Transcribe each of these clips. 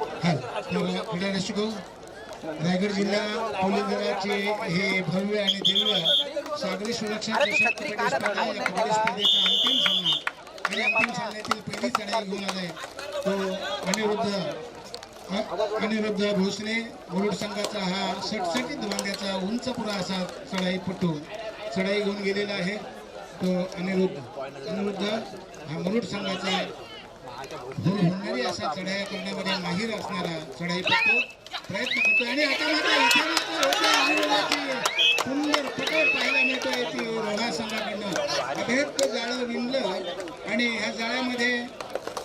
क्रीडा रसिको रायगड जिल्हा पोलीस दलाचे हे भव्य आणि दिव्य सागरी सुरक्षा चषक कबड्डी स्पर्धा या कबड्डी स्पर्धेचा अंतिम सामना आणि अंतिम सामन्यातील पहिली चढाई घेऊन आलाय तो अनिरुद्ध अनिरुद्ध भोसले मुरुड संघाचा हा सटसटीत बांध्याचा उंच पुरा असा चढाईपटू चढाई घेऊन गेलेला आहे तो अनिरुद्ध. अनिरुद्ध हा मुरुड संघाचा असा चढाया करण्यामध्ये माहीर असणारा चढाईपटू प्रयत्न करतो आणि आता मात्र सुंदर पकड पाहायला मिळतोय ती रोहा संघाकडनं. अभेद जाळं विणलं आणि ह्या जाळ्यामध्ये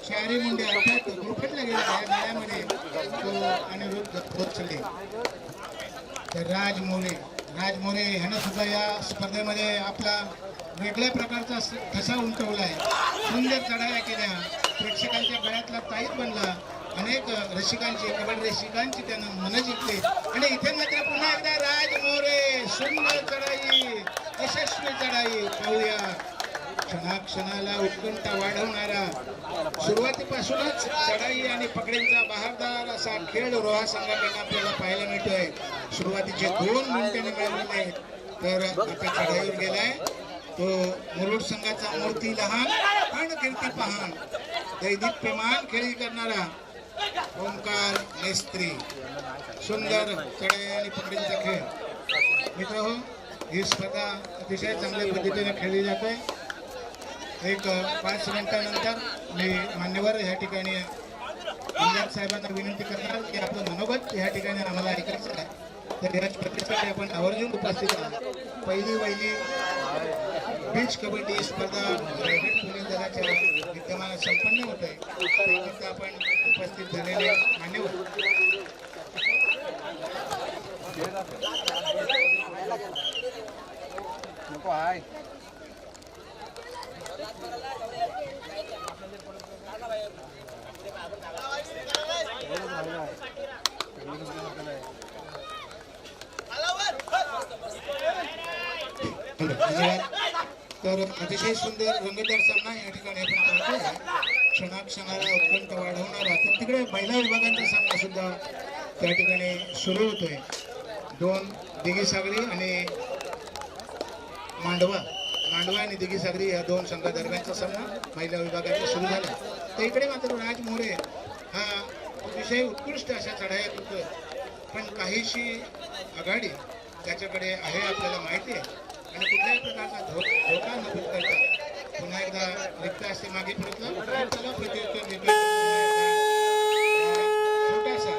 शहरी मुंडे अर्थात गुरफटला गेला ह्या जाळ्यामध्ये तो अनिरुद्ध पोचले तर राज मोरे राज मोरे ह्यानं सुद्धा या स्पर्धेमध्ये आपला वेगळ्या प्रकारचा ठसा उमटवला आहे सुंदर चढाया केल्या. प्रेक्षकांच्या गळ्यातला ताईत बनला. अनेक रसिकांची कबड रसिकांची त्यानं मन जिंकली. आणि इथे मात्र पुन्हा एकदा राज मोरे सुंदर चढाई यशस्वी चढाई. पाहूया. क्षणाक्षणाला उत्कंठा वाढवणारा सुरुवातीपासूनच चढाई आणि पकडींचा बहारदार असा खेळ रोहा संघाकडे आपल्याला पाहायला मिळतोय. सुरुवातीचे दोन मिनिटांनी मिळवले आहेत तर आता चढाईवर गेलाय. तो मुरुड संघाचा मूर्ती लहान पण कीर्ती पहान. दैदिप्यमान खेळी करणारा ओंकार मेस्त्री. सुंदर चढाई आणि पकडींचा खेळ. मित्र हो ही स्पर्धा अतिशय चांगल्या पद्धतीने खेळली जाते. एक पाच मिनिटानंतर मी मान्यवर ह्या ठिकाणी पंजाब साहेबांना विनंती करणार की आपलं मनोगत ह्या ठिकाणी आम्हाला ऐकायचं आहे. तर या स्पर्धेसाठी आपण आवर्जून उपस्थित आहोत. पहिली वहिली बीच कबड्डी स्पर्धा पोलीस दलाच्या विद्यमानात संपन्न होत आहे. त्याकरता आपण उपस्थित झालेले मान्यवर. आहे धन्यवाद. तर अतिशय सुंदर रंगतदार सामना या ठिकाणी आपण पाहतोय. क्षणाक्षणाला उत्कंठ वाढवणारा तर तिकडे महिला विभागांचा सामना सुद्धा त्या ठिकाणी सुरू होतोय. दोन दिघी सागरी आणि मांडवा मांडवा आणि दिघी सागरी या दोन संघादरम्यानचा सामना महिला विभागाचा सुरू झाला. तर इकडे मात्र राज मोरे हा अतिशय उत्कृष्ट अशा चढाया करतोय. पण काहीशी आघाडी त्याच्याकडे आहे आपल्याला माहिती आहे. आणि कुठल्याही प्रकारचा धोका न पत्करता पुन्हा एकदा रिक्त असते मागे प्रयत्न त्याला प्रत्युत्तर छोटासा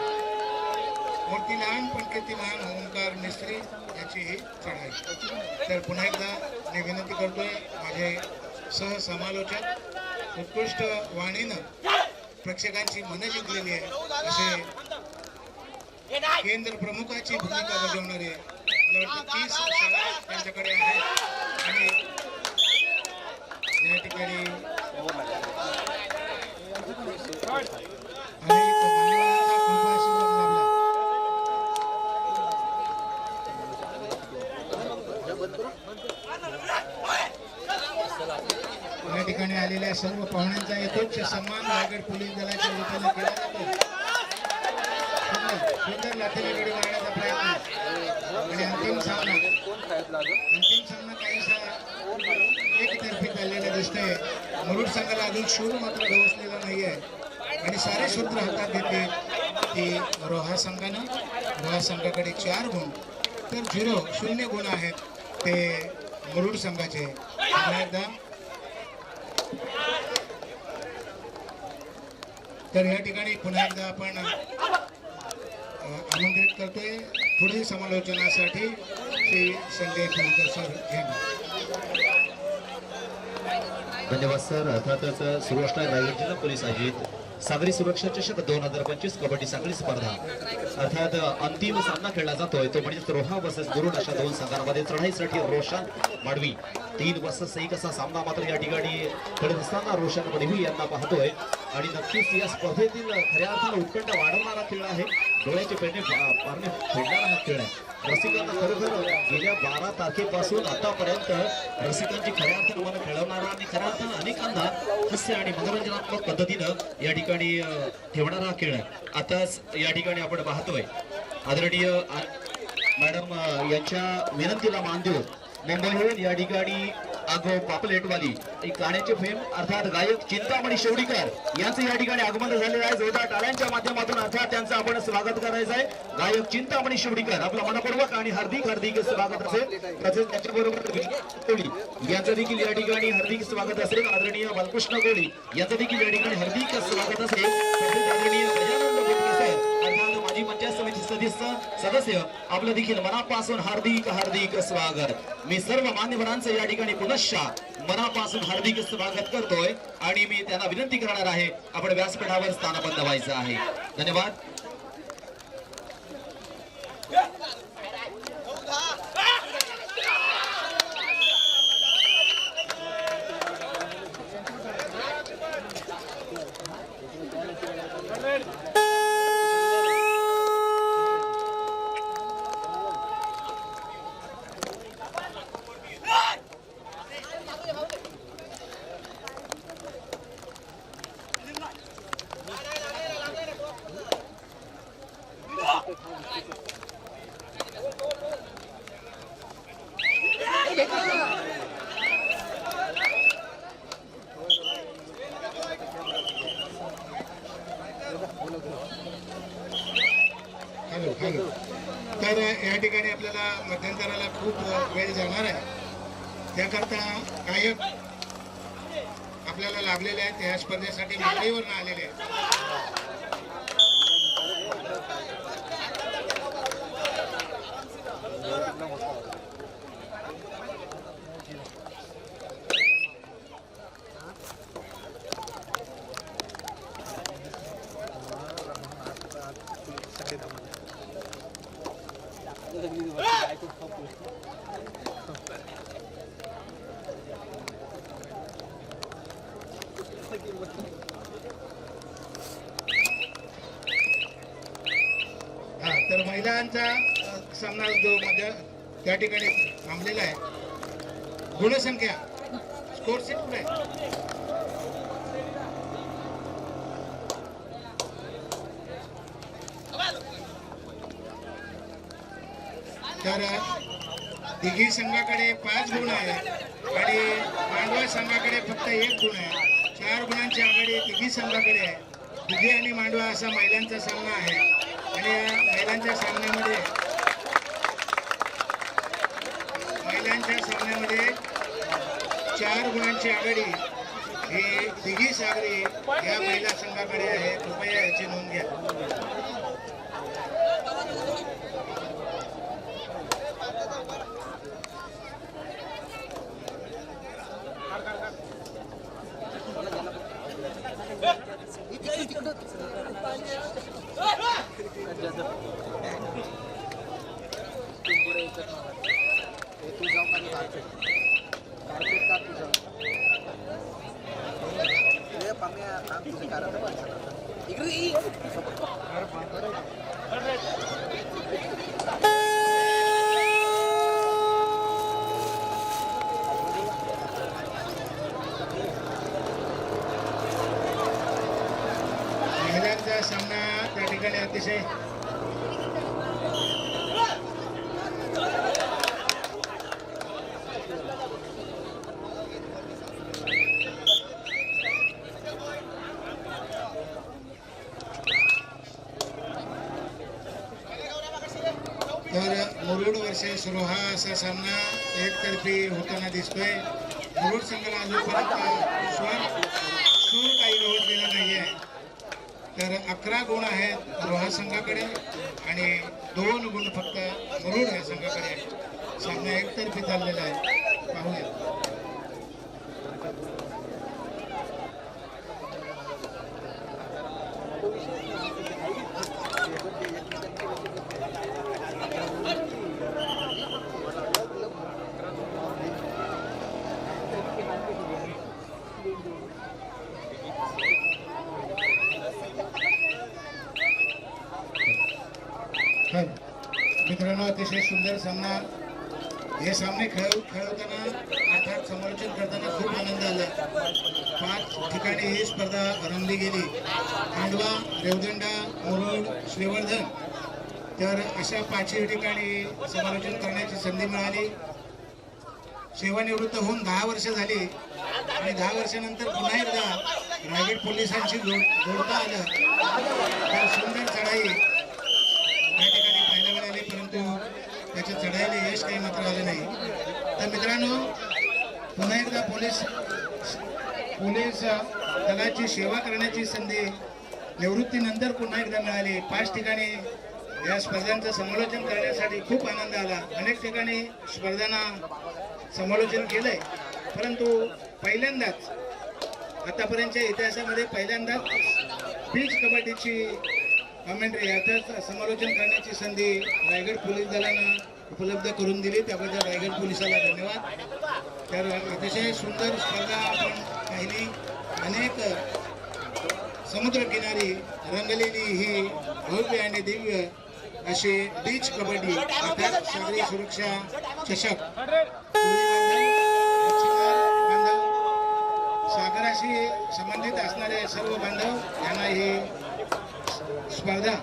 मूर्ती लहान पण कीर्तिमान ओंकार मिस्त्री याची ही चढाई. तर पुन्हा एकदा मी विनंती करतोय माझे सहसमालोचक उत्कृष्ट वाणीनं प्रेक्षकांची मनं जिंकलेली आहे. असे केंद्र प्रमुखाची भूमिका बजावणारे तीस शाळा त्यांच्याकडे आहेत. आणि या ठिकाणी या ठिकाणी आलेल्या सर्व पाहुण्यांचा यथोच्च सन्मान रायगड पोलीस दलाच्या वतीने केला जातो सुंदर सुंदर लाथेने गडी मारण्याचा प्रयत्न आणि अंतिम सामना कोण खायतला अजून अंतिम सामना काहीसा एकतर्फी चाललेला मुरुड संघाला अजून शूर मात्र गवसलेला नाहीये. आणि सारे सूत्र हातात घेते की रोहा संघानं रोहा संघाकडे चार गुण. तर झिरो शून्य गुण आहेत ते मुरुड संघाचे. एकदा. तर या ठिकाणी पुन्हा एकदा आपण आमंत्रित करतोय पुढील समालोचनासाठी श्री संजय फुलकर सर यांना धन्यवाद सर. अर्थातच सुरू असणार रायगड जिल्हा पोलीस आहेत सागरी सुरक्षा चषक दोन हजार पंचवीस कबड्डी साखळी स्पर्धा. अर्थात अंतिम सामना खेळला जातोय. तो म्हणजे रोहा वर्सेस गुरुड अशा दोन संघांमध्ये चढाईसाठी रोशन माडवी. तीन वाजता सही कसा सामना मात्र या ठिकाणी खेळत असताना रोशन पडवी यांना पाहतोय. आणि नक्कीच या स्पर्धेतील खऱ्या अर्थानं उत्कंठ वाढवणारा खेळ आहे. डोळ्याचे पेरणे पारणे फेडणारा हा खेळ आहे. रसिकांना खरोखर गेल्या बारा तारखेपासून आतापर्यंत रसिकांची खऱ्या अर्थानं मन खेळवणारा आणि खऱ्या अर्थानं अनेकांना हास्य आणि मनोरंजनात्मक पद्धतीनं या ठिकाणी ठेवणारा हा खेळ आहे. आताच या ठिकाणी आपण पाहतोय. आदरणीय मॅडम यांच्या विनंतीला मान देऊन मुंबईहून या ठिकाणी आगो पापलेटवाली. गाण्याचे फेम अर्थात गायक चिंतामणी शेवडीकर यांचं या ठिकाणी आगमन झालेलं आहे. जोरदार टाळ्यांच्या माध्यमातून अर्थात त्यांचं आपण स्वागत करायचं आहे. गायक चिंतामणी शेवडीकर आपलं मनपूर्वक आणि हार्दिक हार्दिक स्वागत असेल. तसेच त्याच्याबरोबर यांचं देखील या ठिकाणी हार्दिक स्वागत असेल. आदरणीय बालकृष्ण कोळी यांचं देखील या ठिकाणी हार्दिक स्वागत असेल. तसेच आदरणीय गजानंद अर्थात माजी पंचायत सदस्य सदस्य आपलं देखील मनापासून हार्दिक हार्दिक स्वागत. मी सर्व मान्यवरांचं या ठिकाणी पुनश्च मनापासून हार्दिक स्वागत करतोय आणि मी त्यांना विनंती करणार आहे आपण व्यासपीठावर स्थानबद्ध व्हायचं आहे. धन्यवाद हॅलो हॅलो तर या ठिकाणी आपल्याला मध्यंतराला खूप वेळ जाणार आहे. त्याकरता गायक आपल्याला लाभलेले आहेत या स्पर्धेसाठी मुंबईवरून आलेले आहेत. हा तर महिलांचा सामना जो मध्ये त्या ठिकाणी थांबलेला आहे. गुणसंख्या. स्कोर शीट पुढे तर दिघी संघाकडे पाच गुण आहेत आणि मांडवा संघाकडे फक्त एक गुण आहे. चार गुणांची आघाडी दिघी संघाकडे आहे. दिघी आणि मांडवा असा महिलांचा सामना आहे. आणि या महिलांच्या सामन्यामध्ये महिलांच्या सामन्यामध्ये चार गुणांची आघाडी ही दिघी सागरी या महिला संघाकडे आहे. कृपया याची नोंद घ्या तू जाऊ का कार्पेट कार्पेट का तू जाऊ हे पाम्या काम तुझे कारण इकडे ये. महिलांचा सामना त्या ठिकाणी अतिशय तर मुरुड वर्षे सुरू हा असा सामना एकतर्फी होताना दिसतोय. मुरुड संघाला अजूनपर्यंत स्वर सूर काही गवसलेला नाही आहे तर अकरा गुण आहेत रोहा संघाकडे आणि दोन गुण फक्त मरुड या संघाकडे आहेत. सामना एकतर्फी चाललेला आहे. पाहूया तर मित्रांनो अतिशय सुंदर सामना हे सामने खेळ खेळवताना अर्थात समर्थन करताना खूप आनंद आला. पाच ठिकाणी ही स्पर्धा रंगली गेली. खांडवा रेवदंडा मुरुड श्रीवर्धन. तर अशा पाचही ठिकाणी समालोचन करण्याची संधी मिळाली. सेवानिवृत्त होऊन दहा वर्ष झाली. आणि दहा वर्षानंतर पुन्हा एकदा रायगड पोलिसांशी जोड जोडता आलं. तर सुंदर चढाई या ठिकाणी पाहायला मिळाली परंतु त्याच्या चढाईला यश काही नाही. तर मित्रांनो पुन्हा एकदा पोलीस पोलीस दलाची सेवा करण्याची संधी निवृत्तीनंतर पुन्हा एकदा मिळाली. पाच ठिकाणी या स्पर्धांचं समालोचन करण्यासाठी खूप आनंद आला. अनेक ठिकाणी स्पर्धांना समालोचन केलंय. परंतु पहिल्यांदाच आतापर्यंतच्या इतिहासामध्ये पहिल्यांदाच बीच कबड्डीची कॉमेंट्री याचं समालोचन करण्याची संधी रायगड पोलीस दलानं उपलब्ध करून दिली. त्याबद्दल रायगड पोलिसाला धन्यवाद. तर अतिशय सुंदर स्पर्धा आपण पाहिली. अनेक समुद्रकिनारी रंगलेली ही भव्य आणि दिव्य अशी बीच कबड्डी अर्थात सागरी सुरक्षा चषक. सागराशी संबंधित असणारे सर्व बांधव यांना ही स्पर्धा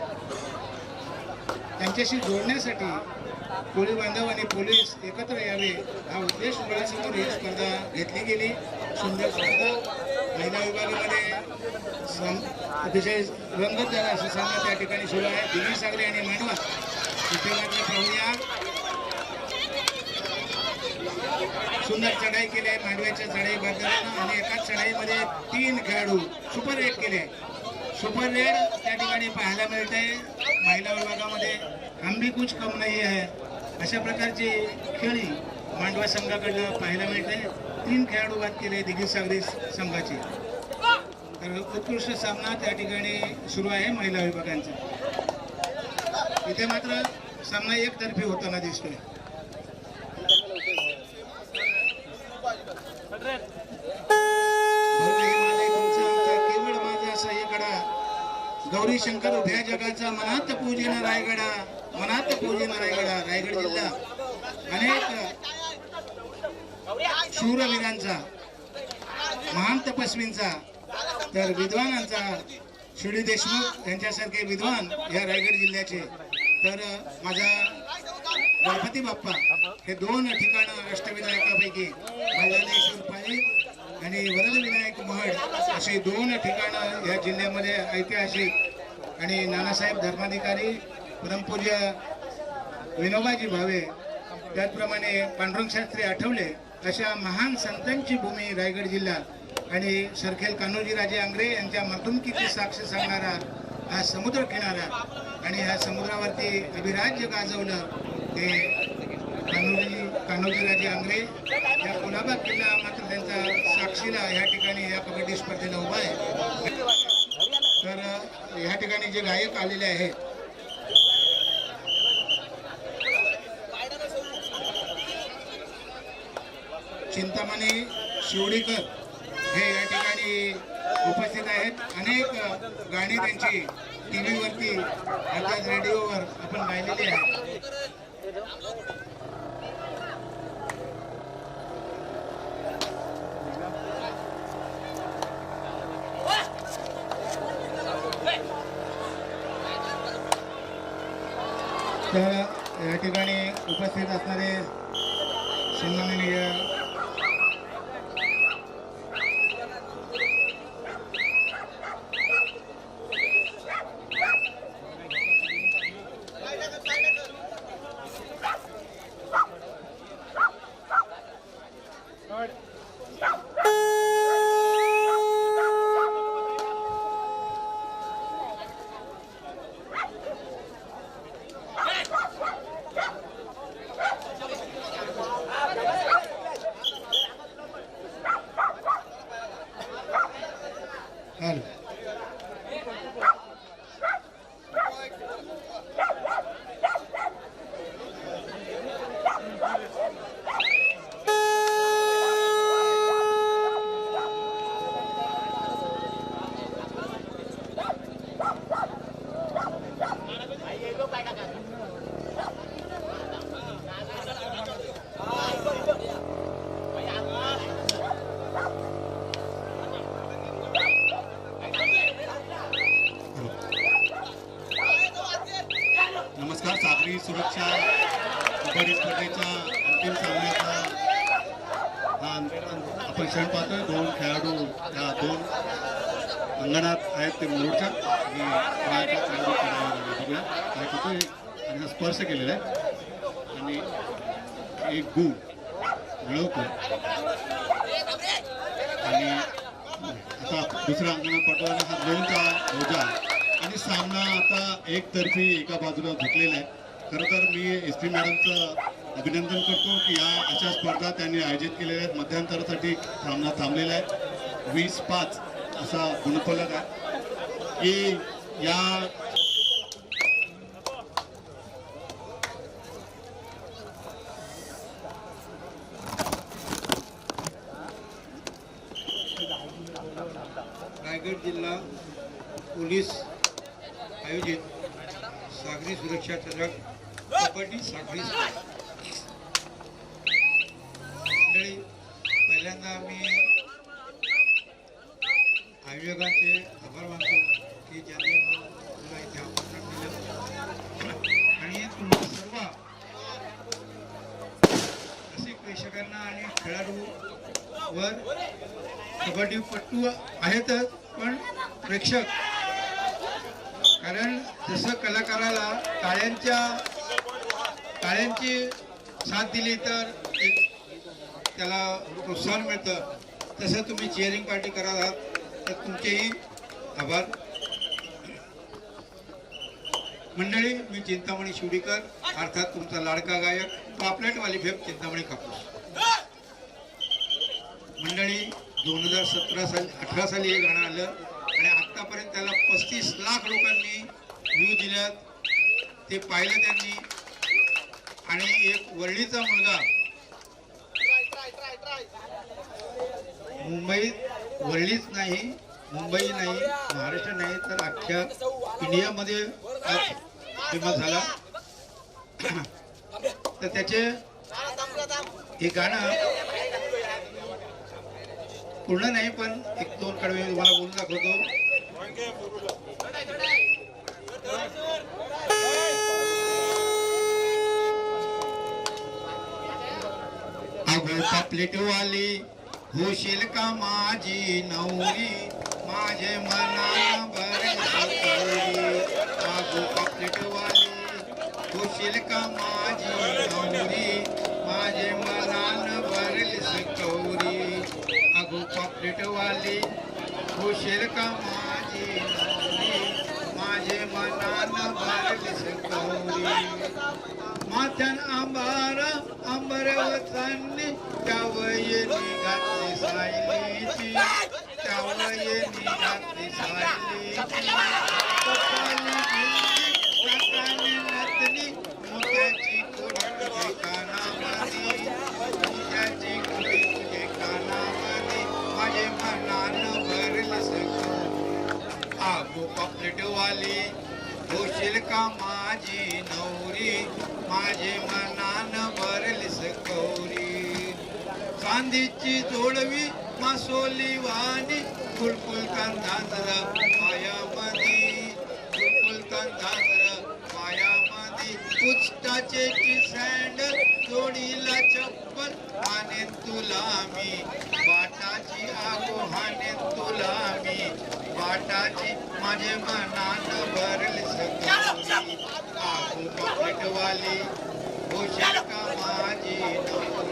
त्यांच्याशी जोडण्यासाठी कोळी बांधव आणि पोलीस एकत्र यावे. हा उद्देश डोळ्यासमोर ही स्पर्धा घेतली गेली. सुंदर स्पर्धा महिला विभागामध्ये अतिशय रंगत झाला असं सामना त्या ठिकाणी सुरू आहे. दिवी सागरे आणि मांडवा इथे मात्र पाहूया. सुंदर चढाई केली आहे. मांडव्याच्या चढाई चढाईबद्दल आणि एकाच चढाईमध्ये तीन खेळाडू सुपर रेड केले सुपर रेड त्या ठिकाणी पाहायला मिळते महिला विभागामध्ये आंबी कुछ कम नाही आहे अशा प्रकारची खेळी मांडवा संघाकडनं पाहायला मिळते तीन खेळाडू बाद केले दिघी सागरी संघाचे. तर उत्कृष्ट सामना त्या ठिकाणी सुरू आहे महिला विभागांचा. इथे मात्र सामना एकतर्फी होताना दिसतोय. केवळ माझा सह्यकडा गौरी शंकर उभ्या जगाचा मनात पूजन रायगडा. मनात पूजेन रायगडा रायगड जिल्हा अनेक शूरवीरांचा महान तपस्वींचा तर विद्वानांचा शिडी देशमुख यांच्यासारखे विद्वान या रायगड जिल्ह्याचे. तर माझा गणपती बाप्पा हे दोन ठिकाणं अष्टविनायकापैकी बल्लानेश्वर पाळी आणि वरदविनायक महड अशी दोन ठिकाणं या जिल्ह्यामध्ये ऐतिहासिक आणि नानासाहेब धर्माधिकारी परमपूज्य विनोबाजी भावे त्याचप्रमाणे पांडुरंग शास्त्री आठवले अशा महान संतांची भूमी रायगड जिल्हा आणि सरखेल कान्होजी राजे आंग्रे यांच्या मर्दुमकीची साक्ष सांगणारा हा समुद्र किनारा आणि ह्या समुद्रावरती अभिराज्य गाजवलं हे कान्होजी कान्होजी राजे आंग्रे. या कोलाबा किल्ला मात्र त्यांचा साक्षीला ह्या ठिकाणी या कबड्डी स्पर्धेला उभा आहे. तर ह्या ठिकाणी जे गायक आलेले आहेत चिंतामणी शिवडीकर हे या ठिकाणी उपस्थित आहेत. अनेक गाणी त्यांची टी व्हीवरती अर्थात रेडिओवर आपण गायलेली आहे तर या ठिकाणी उपस्थित असणारे सन्माननीय आणि केलेलं आहे. आणि एक गु मिळवतो आणि आता दुसऱ्या अंगणात पटवायला हा दोनचा ओजा आणि सामना आता एकतर्फी एका बाजूला झुकलेला आहे. खरं तर मी एस पी मॅडमचं अभिनंदन करतो की या अशा स्पर्धा त्यांनी आयोजित केलेल्या आहेत. मध्यंतरासाठी सामना थांबलेला आहे. वीस पाच असा गुणफलक आहे. की या रायगड जिल्हा पोलीस आयोजित सागरी सुरक्षा चषक कबड्डी सागरी स्पर्धा. मंडळी पहिल्यांदा मी आयोजकांचे आभार मानतो की ज्यांनी मला इथे आमंत्रण दिलं आणि तुम्हा सर्व रसिक प्रेक्षकांना आणि खेळाडू वर कबड्डीपटू आहेतच पण प्रेक्षक. कारण जसं कलाकाराला टाळ्यांच्या टाळ्यांची साथ दिली तर एक त्याला प्रोत्साहन मिळतं. तसं तुम्ही चिअरिंग पार्टी करत आहात तर तुमचेही आभार. मंडळी मी चिंतामणी शिवडीकर अर्थात तुमचा लाडका गायक पापलेटवाली फेप चिंतामणी कापूस. मंडळी दोन हजार सतरा साली अठरा साली हे गाणं आलं. आतापर्यंत त्याला पस्तीस लाख लोकांनी व्ह्यू दिल्यात. ते पाहिलं त्यांनी. आणि एक वर्णीचा मुलगा मुंबईत वर्णीच नाही मुंबई नाही महाराष्ट्र नाही तर अख्ख्या इंडियामध्ये फेमस झाला. तर त्याचे हे गाणं पूर्ण नाही पण एक दोन कडवे तुम्हाला बोलून दाखवतो. अगो पापलेट वाली होशील का माझी नवरी? माझे मनान भरेल अगो पापलेट वाली होशील का माझी नवरी? माझे मनान भरेल सकवरी अगो पापलेट वाली होशील का माझी माझे मनान भरेल सकवरी माथ्यान आंबार आंबर वचांनी त्यावये घातली सायलीची. त्यावये घातली सायलीची. पापलेटवाली होशील का माझी नवरी? माझे मनान भरली कौरी. चांदीची जोडवी मासोली वाणी फुलफुल कांधांतर मायामधी. फुलफुल कांधांतर मायामधी. उचटाचे ची सँडल जोडीला चप्पल हाने तुला मी. बाटाची आगो हाने तुला मी. පාටාචි මජම නාන බරලිසක ආපු පොට්ටවලි ඕෂක මාජී නෝ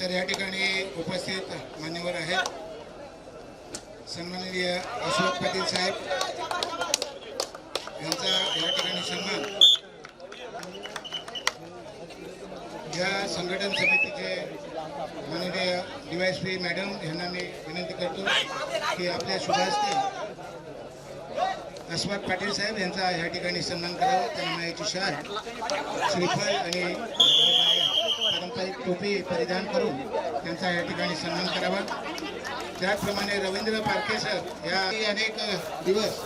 तर या ठिकाणी उपस्थित मान्यवर आहेत. सन्माननीय अशोक पाटील साहेब. यांचा या ठिकाणी सन्मान. या संघटन समितीचे माननीय डीवायसपी मॅडम यांना मी विनंती करतो की आपल्या शुभास्ते अस्मत पाटील साहेब यांचा या ठिकाणी सन्मान करावा त्यांना मायाची शाल श्रीफळ आणि टोपी परिधान करून त्यांचा या ठिकाणी सन्मान करावा. त्याचप्रमाणे रवींद्र पारखे सर या अनेक दिवस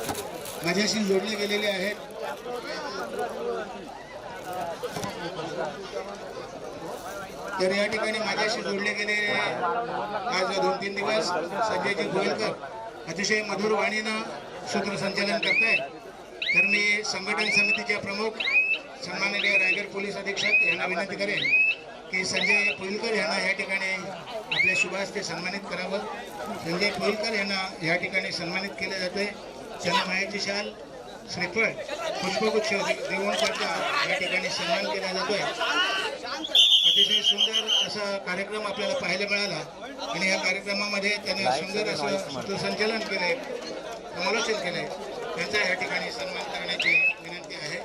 माझ्याशी जोडले गेलेले आहेत. तर या ठिकाणी माझ्याशी जोडले गेलेले आज दोन तीन दिवस संजयजी गोयलकर अतिशय मधुर वाणीनं सूत्रसंचालन करतायत तर मी संघटन समितीचे प्रमुख सन्माननीय रायगड पोलीस अधीक्षक यांना विनंती करेन की संजय पोईलकर यांना या ठिकाणी आपल्या शुभास्ते सन्मानित करावं. संजय पोईलकर यांना या ठिकाणी सन्मानित केलं जातंय. त्यांना मायाची शाल श्रीफळ पुष्पगुच्छ देऊन त्यांचा या ठिकाणी सन्मान केला जातोय. अतिशय सुंदर असा कार्यक्रम आपल्याला पाहायला मिळाला. आणि या कार्यक्रमामध्ये त्याने सुंदर असं सूत्रसंचालन केलंय समालोचन केलंय. त्यांचा या ठिकाणी सन्मान करण्याची विनंती आहे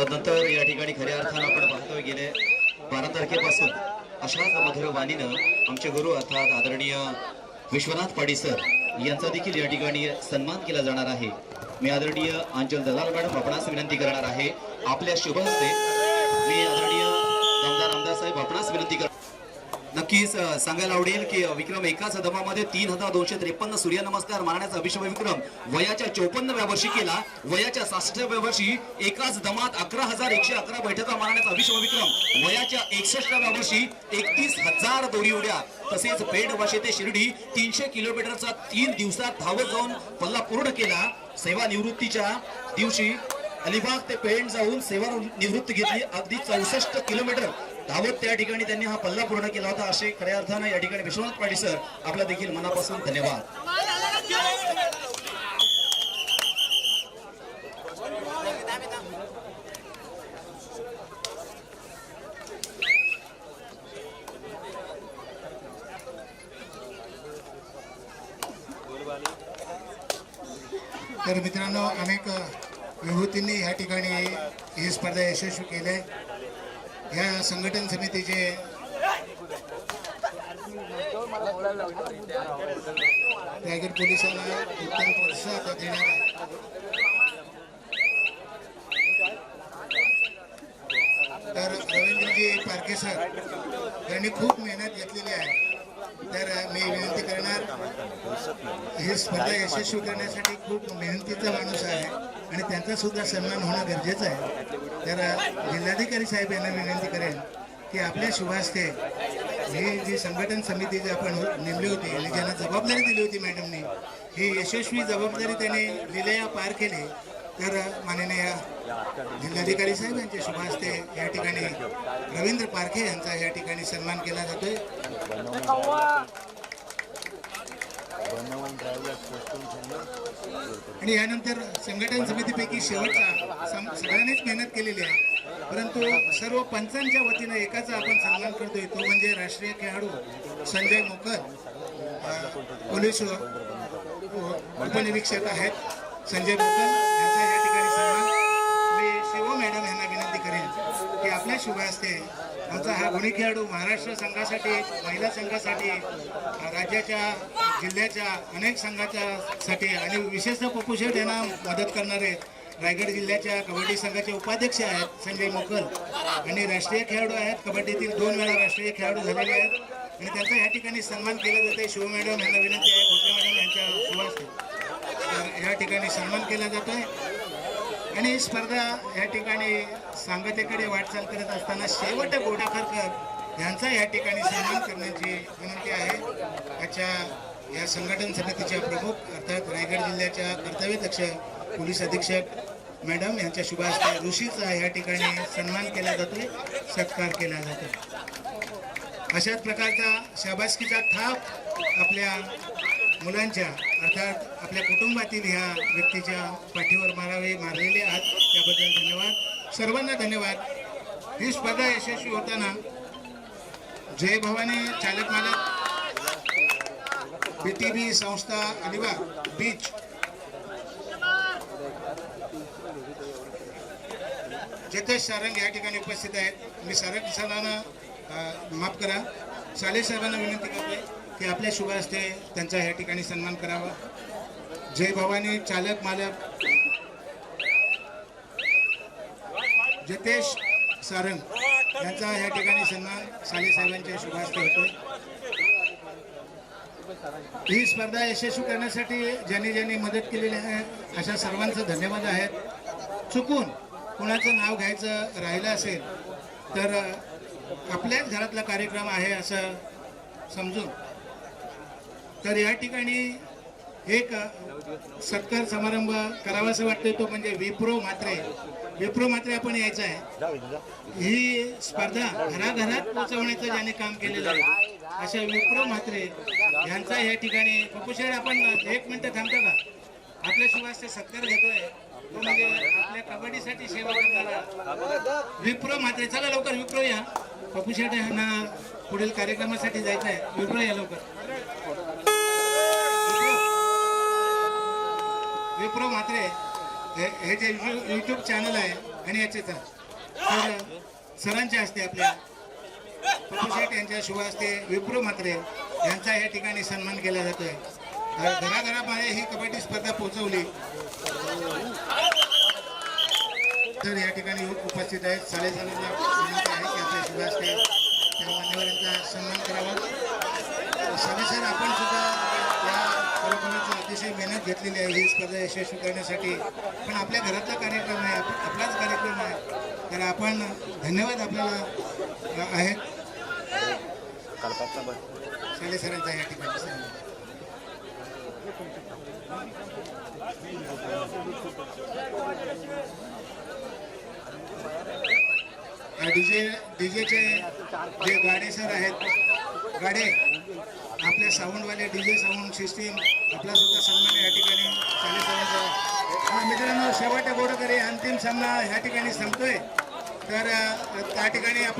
तदनंतर या ठिकाणी खऱ्या अर्थानं आपण पाहतोय गेले बारा तारखेपासून अशाच मधुर वाणीनं आमचे गुरु अर्थात आदरणीय विश्वनाथ पाडी सर यांचा देखील या ठिकाणी सन्मान केला जाणार आहे. मी आदरणीय अंजल दलाल मॅडम आपणास विनंती करणार आहे. आपल्या शुभ हस्ते मी आदरणीय आमदार आमदार साहेब आपणास विनंती करणार नक्कीच सांगायला आवडेल की विक्रम एकाच दमामध्ये तीन हजार दोनशे त्रेपन्न सूर्यनमस्कार मारण्याचा अभिषेक विक्रम वयाच्या चौपन्नव्या वर्षी केला. वयाच्या सासष्टव्या वर्षी एकाच दमात अकरा हजार एकशे अकरा बैठका मारण्याचा अभिषेक विक्रम वयाच्या एकसष्टव्या वर्षी एकतीस हजार दोरी उड्या. तसेच पेड वाशे ते शिर्डी तीनशे किलोमीटरचा तीन दिवसात धावत जाऊन पल्ला पूर्ण केला सेवानिवृत्तीच्या दिवशी अलिबाग ते पेंड जाऊन सेवा निवृत्ती घेतली. अगदी चौसष्ट किलोमीटर धावत त्या ठिकाणी त्यांनी हा पल्ला पूर्ण केला होता. असे खऱ्या अर्थानं या ठिकाणी विश्वनाथ पाटील सर. आपला देखील मनापासून धन्यवाद. तर मित्रांनो अनेक विभूतींनी या ठिकाणी ही स्पर्धा यशस्वी केली आहे या संघटन समितीचे रायगड पोलिसांना उत्तम प्रतिसाद देणार आहे तर रवींद्रजी पारखे सर यांनी खूप मेहनत घेतलेली आहे. तर मी विनंती करणार ही स्पर्धा यशस्वी करण्यासाठी खूप मेहनतीचा माणूस आहे. आणि त्यांचा सुद्धा सन्मान होणं गरजेचं आहे. तर जिल्हाधिकारी साहेब यांना विनंती करेन की आपल्या शुभास्ते ही जी संघटन समिती जी आपण नेमली होती आणि ज्यांना जबाबदारी दिली होती मॅडमनी ही यशस्वी जबाबदारी त्यांनी लिलया पार केली. तर माननीय जिल्हाधिकारी साहेब यांच्या शुभास्ते या ठिकाणी रवींद्र पारखे यांचा या ठिकाणी सन्मान केला जातोय. आणि यानंतर संघटन समितीपैकी शेवटचा सम- सगळ्यांनीच मेहनत केलेली आहे. परंतु सर्व पंचांच्या वतीनं एकाचा आपण सन्मान करतोय तो म्हणजे राष्ट्रीय खेळाडू संजय मोकर. पोलीस उपनिरीक्षक आहेत संजय मोकर. यांचा या ठिकाणी सन्मान. मी शिव मॅडम यांना की आपल्या शुभ असते. आमचा हा गुणी खेळाडू महाराष्ट्र संघासाठी महिला संघासाठी राज्याच्या जिल्ह्याच्या अनेक संघाच्या साठी आणि विशेषतः पपुशेट यांना मदत करणारे रायगड जिल्ह्याच्या कबड्डी संघाचे उपाध्यक्ष आहेत संजय मोकल आणि राष्ट्रीय खेळाडू आहेत. कबड्डीतील दोन वेळा राष्ट्रीय खेळाडू झालेले आहेत आणि त्यांचा या ठिकाणी सन्मान केला जाते. शिव मॅडम यांना विनंती आहे. भोसले मॅडम यांच्या शुभास्ते तर या ठिकाणी सन्मान केला आहे आणि स्पर्धा या ठिकाणी सांगतेकडे वाटचाल करत असताना शेवट गोडाखरकर यांचा या ठिकाणी सन्मान करण्याची विनंती आहे. आजच्या या संघटन समितीच्या प्रमुख अर्थात रायगड जिल्ह्याच्या कर्तव्यदक्ष पोलीस अधीक्षक मॅडम यांच्या शुभास्ते ऋषीचा या ठिकाणी सन्मान केला जातोय सत्कार केला जातो अशाच प्रकारचा शाबासकीचा थाप आपल्या मुलांच्या अर्थात आपल्या कुटुंबातील ह्या व्यक्तीच्या पाठीवर मारावे मारलेले आहात. त्याबद्दल धन्यवाद. सर्वांना धन्यवाद. ही स्पर्धा यशस्वी होताना जय भवानी चालक मालक बी टी बी संस्था अलिबाग बीच. जतेश सारंग या ठिकाणी उपस्थित आहेत. मी सारंग सरांना माफ करा. साले साहेबांना विनंती करतोय. ते आपल्या शुभ त्यांचा या ठिकाणी सन्मान करावा. जय भवानी चालक मालक. जतेश सारंग यांचा या ठिकाणी सन्मान सालेसाहेबांच्या शुभ हस्ते ही स्पर्धा यशस्वी करण्यासाठी ज्यांनी ज्यांनी मदत केलेली आहे अशा सर्वांचं धन्यवाद आहेत चुकून कुणाचं नाव घ्यायचं राहिलं असेल तर आपल्याच घरातला कार्यक्रम आहे असं समजून तर या ठिकाणी एक सत्कार समारंभ करावा असं वाटतंय तो म्हणजे विप्रो मात्रे विप्रो मात्रे आपण यायचं आहे. ही स्पर्धा घराघरात पोहोचवण्याचं ज्याने काम केलेलं आहे अशा विप्रो म्हात्रे यांचा या ठिकाणी पपुशेड आपण एक मिनटं थांबतो का? आपल्या शिवाय सत्कार घेतोय. तो म्हणजे आपल्या कबड्डीसाठी सेवा करणारा विप्रो म्हात्रे. चला लवकर विप्रो या. पपुशेड यांना पुढील कार्यक्रमासाठी जायचं आहे विप्रो या लवकर. विप्रो म्हात्रे हे जे युट्यूब चॅनल आहे आणि याचे तर सरांचे असते आपल्या पप्पू शेठ यांच्या शुभ असते विप्रो म्हात्रे यांचा या ठिकाणी सन्मान केला जातोय. घराघरामध्ये ही कबड्डी स्पर्धा पोहोचवली. तर या ठिकाणी उपस्थित आहेत साडेसालांना विनंती आहे की आपल्या शुभ त्या मान्यवरांचा सन्मान करावा. सर आपण सुद्धा या खरोखरच अतिशय मेहनत घेतलेली आहे. ही स्पर्धा यशस्वी करण्यासाठी. पण आपल्या घरातला कार्यक्रम आहे. आप- आपलाच कार्यक्रम आहे. तर आपण धन्यवाद आपल्याला आहेत. साले सरांचा या ठिकाणी. डीजे डीजेचे जे गाडे सर आहेत गाडे आपल्या साऊंडवाले डीजे साऊंड सिस्टीम आपला सुद्धा सन्मान या ठिकाणी साले हा, मित्रांनो शेवट गोडकरी अंतिम सामना ह्या ठिकाणी संपतोय. तर त्या ठिकाणी आपण